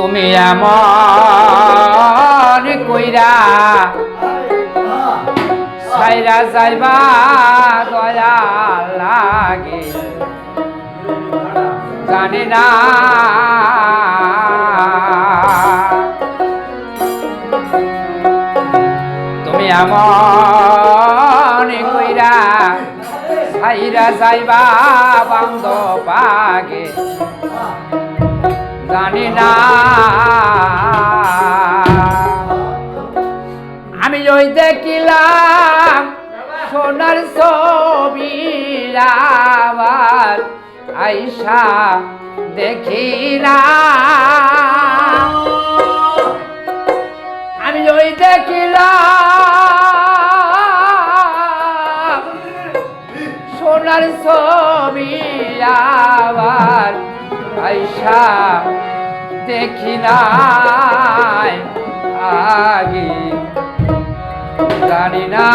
তুমি এমন কইরা সাইরা যাইবা দয়া লাগে। জানি না। তুমি এমন কইরা সাইরা যাইবা বান্ধ পাগে জানি না। আমি ওই দেখিলাম সোনার ছবি আবার আইসা দেখি না আমি ওই দেখিলাম দেখি নাই আগে জানি না